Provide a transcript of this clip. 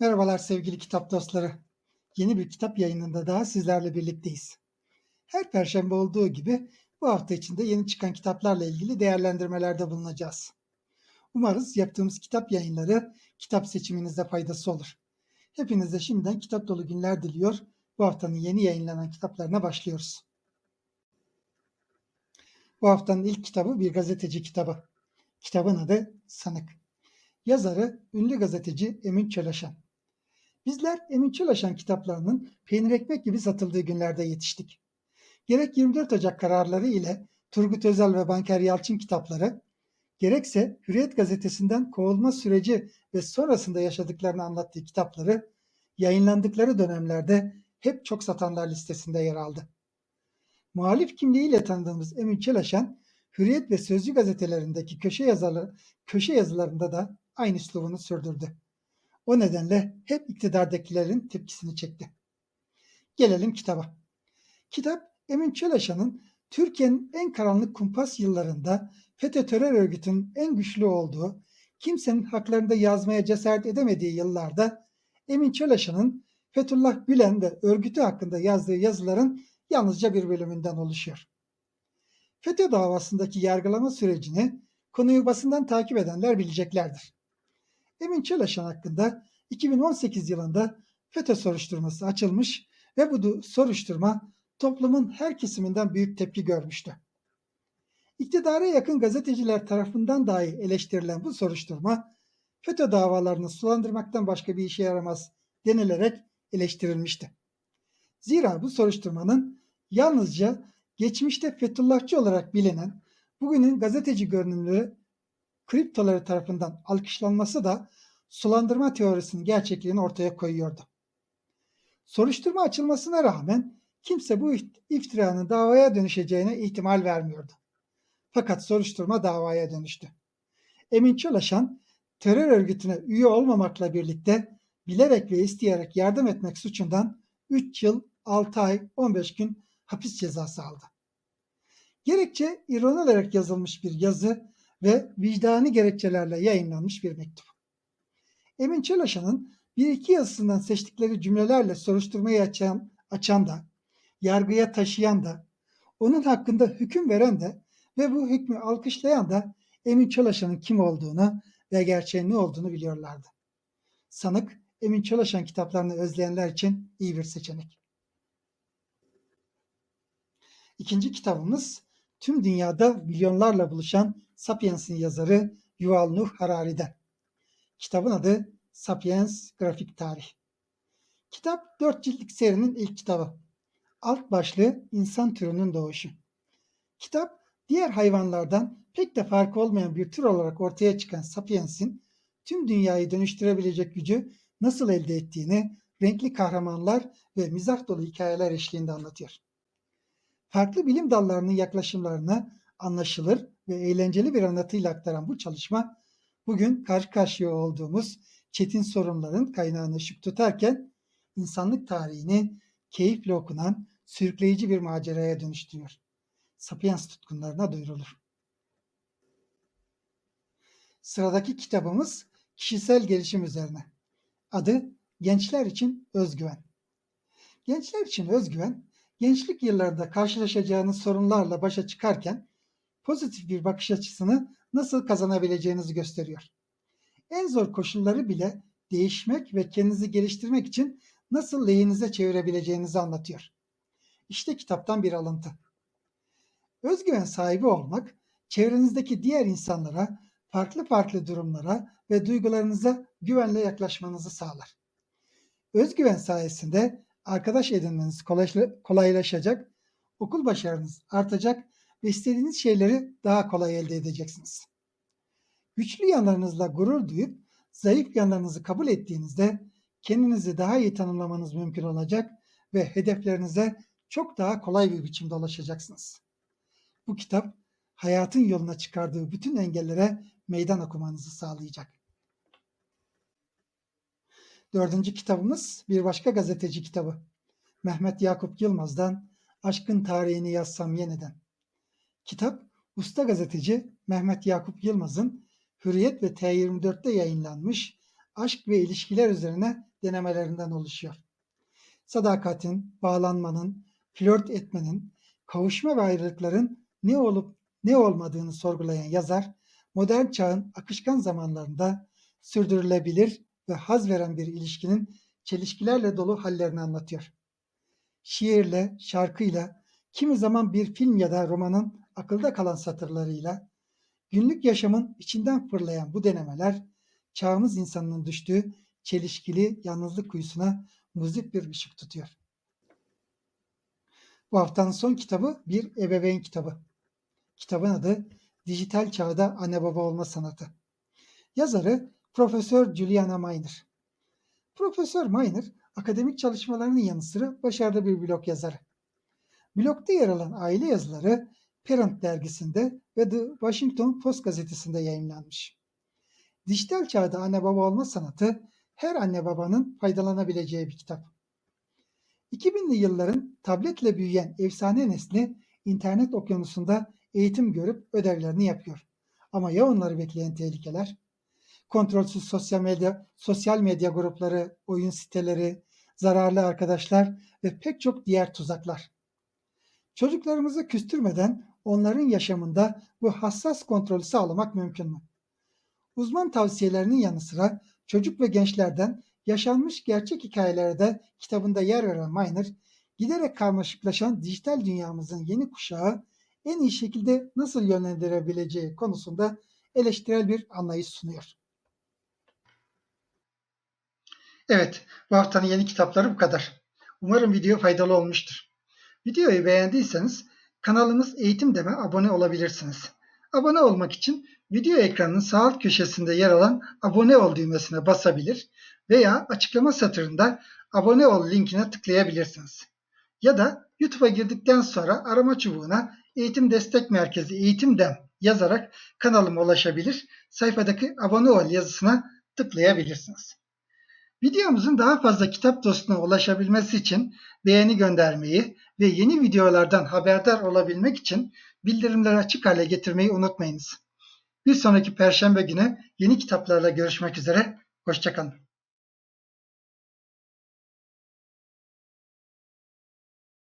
Merhabalar sevgili kitap dostları. Yeni bir kitap yayınında daha sizlerle birlikteyiz. Her perşembe olduğu gibi bu hafta içinde yeni çıkan kitaplarla ilgili değerlendirmelerde bulunacağız. Umarız yaptığımız kitap yayınları kitap seçiminizde faydası olur. Hepinize şimdiden kitap dolu günler diliyor. Bu haftanın yeni yayınlanan kitaplarına başlıyoruz. Bu haftanın ilk kitabı bir gazeteci kitabı. Kitabın adı Sanık. Yazarı ünlü gazeteci Emin Çölaşan. Bizler Emin Çölaşan kitaplarının peynir ekmek gibi satıldığı günlerde yetiştik. Gerek 24 Ocak kararları ile Turgut Özal ve Banker Yalçın kitapları, gerekse Hürriyet gazetesinden kovulma süreci ve sonrasında yaşadıklarını anlattığı kitapları yayınlandıkları dönemlerde hep çok satanlar listesinde yer aldı. Muhalif kimliğiyle tanıdığımız Emin Çelaşan, Hürriyet ve Sözcü gazetelerindeki köşe yazıları, köşe yazılarında da aynı üslubunu sürdürdü. O nedenle hep iktidardakilerin tepkisini çekti. Gelelim kitaba. Kitap Emin Çelaşan'ın Türkiye'nin en karanlık kumpas yıllarında FETÖ terör örgütünün en güçlü olduğu, kimsenin haklarında yazmaya cesaret edemediği yıllarda Emin Çelaşan'ın Fethullah Gülen ve örgütü hakkında yazdığı yazıların yalnızca bir bölümünden oluşuyor. FETÖ davasındaki yargılama sürecini konuyu basından takip edenler bileceklerdir. Emin Çelaşan hakkında 2018 yılında FETÖ soruşturması açılmış ve bu soruşturma toplumun her kesiminden büyük tepki görmüştü. İktidara yakın gazeteciler tarafından dahi eleştirilen bu soruşturma FETÖ davalarını sulandırmaktan başka bir işe yaramaz denilerek eleştirilmişti. Zira bu soruşturmanın yalnızca geçmişte Fethullahçı olarak bilinen bugünün gazeteci görünümlü kriptoları tarafından alkışlanması da sulandırma teorisinin gerçekliğini ortaya koyuyordu. Soruşturma açılmasına rağmen kimse bu iftiranın davaya dönüşeceğine ihtimal vermiyordu. Fakat soruşturma davaya dönüştü. Emin Çolaşan terör örgütüne üye olmamakla birlikte bilerek ve isteyerek yardım etmek suçundan 3 yıl 6 ay 15 gün hapis cezası aldı. Gerekçe ironi olarak yazılmış bir yazı ve vicdani gerekçelerle yayınlanmış bir mektup. Emin Çelaşan'ın bir iki yazısından seçtikleri cümlelerle soruşturmayı açan, açan da, yargıya taşıyan da, onun hakkında hüküm veren de ve bu hükmü alkışlayan da Emin Çelaşan'ın kim olduğunu ve gerçeğin ne olduğunu biliyorlardı. Sanık Emin Çelaşan kitaplarını özleyenler için iyi bir seçenek. İkinci kitabımız tüm dünyada milyonlarla buluşan Sapiens'in yazarı Yuval Nuh Harari'den. Kitabın adı Sapiens Grafik Tarih. Kitap dört ciltlik serinin ilk kitabı. Alt başlığı insan türünün doğuşu. Kitap diğer hayvanlardan pek de farkı olmayan bir tür olarak ortaya çıkan Sapiens'in tüm dünyayı dönüştürebilecek gücü nasıl elde ettiğini renkli kahramanlar ve mizah dolu hikayeler eşliğinde anlatıyor. Farklı bilim dallarının yaklaşımlarını anlaşılır ve eğlenceli bir anlatıyla aktaran bu çalışma bugün karşı karşıya olduğumuz çetin sorunların kaynağını ışık tutarken insanlık tarihini keyifle okunan sürükleyici bir maceraya dönüştürüyor. Sapiens tutkunlarına duyurulur. Sıradaki kitabımız kişisel gelişim üzerine. Adı Gençler için Özgüven. Gençler için özgüven, gençlik yıllarında karşılaşacağınız sorunlarla başa çıkarken pozitif bir bakış açısını nasıl kazanabileceğinizi gösteriyor. En zor koşulları bile değişmek ve kendinizi geliştirmek için nasıl lehinize çevirebileceğinizi anlatıyor. İşte kitaptan bir alıntı. Özgüven sahibi olmak, çevrenizdeki diğer insanlara, farklı farklı durumlara ve duygularınıza güvenle yaklaşmanızı sağlar. Özgüven sayesinde arkadaş edinmeniz kolaylaşacak, okul başarınız artacak ve istediğiniz şeyleri daha kolay elde edeceksiniz. Güçlü yanlarınızla gurur duyup zayıf yanlarınızı kabul ettiğinizde kendinizi daha iyi tanımlamanız mümkün olacak ve hedeflerinize çok daha kolay bir biçimde ulaşacaksınız. Bu kitap hayatın yoluna çıkardığı bütün engellere meydan okumanızı sağlayacak. Dördüncü kitabımız bir başka gazeteci kitabı. Mehmet Yakup Yılmaz'dan Aşkın Tarihini Yazsam Yeniden. Kitap, usta gazeteci Mehmet Yakup Yılmaz'ın Hürriyet ve T24'te yayınlanmış aşk ve ilişkiler üzerine denemelerinden oluşuyor. Sadakatin, bağlanmanın, flört etmenin, kavuşma ve ayrılıkların ne olup ne olmadığını sorgulayan yazar, modern çağın akışkan zamanlarında sürdürülebilir ve haz veren bir ilişkinin çelişkilerle dolu hallerini anlatıyor. Şiirle, şarkıyla, kimi zaman bir film ya da romanın akılda kalan satırlarıyla, günlük yaşamın içinden fırlayan bu denemeler, çağımız insanının düştüğü çelişkili yalnızlık kuyusuna muzip bir ışık tutuyor. Bu haftanın son kitabı bir ebeveyn kitabı. Kitabın adı Dijital Çağda Anne Baba Olma Sanatı. Yazarı Profesör Juliana Miner. Profesör Miner, akademik çalışmalarının yanı sıra başarılı bir blog yazarı. Blogda yer alan aile yazıları Parent dergisinde ve The Washington Post gazetesinde yayınlanmış. Dijital çağda anne baba olma sanatı her anne babanın faydalanabileceği bir kitap. 2000'li yılların tabletle büyüyen efsane nesli internet okyanusunda eğitim görüp ödevlerini yapıyor. Ama ya onları bekleyen tehlikeler? Kontrolsüz sosyal medya, sosyal medya grupları, oyun siteleri, zararlı arkadaşlar ve pek çok diğer tuzaklar. Çocuklarımızı küstürmeden onların yaşamında bu hassas kontrolü sağlamak mümkün mü? Uzman tavsiyelerinin yanı sıra çocuk ve gençlerden yaşanmış gerçek hikayelere de kitabında yer veren Miner, giderek karmaşıklaşan dijital dünyamızın yeni kuşağı en iyi şekilde nasıl yönlendirebileceği konusunda eleştirel bir anlayış sunuyor. Evet, bu haftanın yeni kitapları bu kadar. Umarım video faydalı olmuştur. Videoyu beğendiyseniz kanalımız Eğitim Deme abone olabilirsiniz. Abone olmak için video ekranının sağ alt köşesinde yer alan abone ol düğmesine basabilir veya açıklama satırında abone ol linkine tıklayabilirsiniz. Ya da YouTube'a girdikten sonra arama çubuğuna Eğitim Destek Merkezi Eğitim Dem yazarak kanalıma ulaşabilir, sayfadaki abone ol yazısına tıklayabilirsiniz. Videomuzun daha fazla kitap dostuna ulaşabilmesi için beğeni göndermeyi ve yeni videolardan haberdar olabilmek için bildirimleri açık hale getirmeyi unutmayınız. Bir sonraki perşembe günü yeni kitaplarla görüşmek üzere. Hoşçakalın.